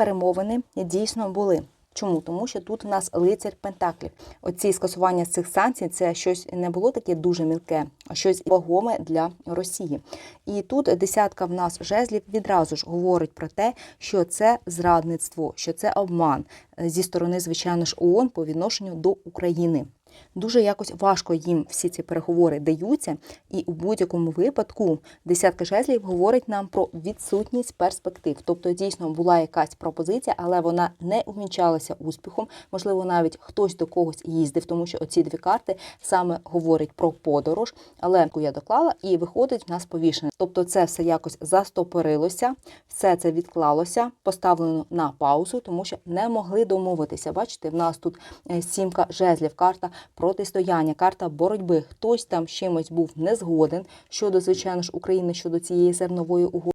перемовини дійсно були. Чому? Тому що тут у нас лицар Пентаклів. Оці скасування цих санкцій це щось не було таке дуже мілке, а щось вагоме для Росії. І тут десятка в нас жезлів відразу ж говорить про те, що це зрадництво, що це обман е, зі сторони, звичайно ж, ООН по відношенню до України. Дуже якось важко їм всі ці переговори даються, і у будь-якому випадку десятка жезлів говорить нам про відсутність перспектив. Тобто, дійсно була якась пропозиція, але вона не увінчалася успіхом. Можливо, навіть хтось до когось їздив, тому що оці дві карти саме говорять про подорож. Але я доклала і виходить в нас повішене. Тобто, це все якось застопорилося, все це відклалося, поставлено на паузу, тому що не могли домовитися. Бачите, в нас тут е, сімка жезлів, карта протистояння, карта боротьби. Хтось там чимось був не згоден щодо, звичайно ж, України щодо цієї зернової угоди.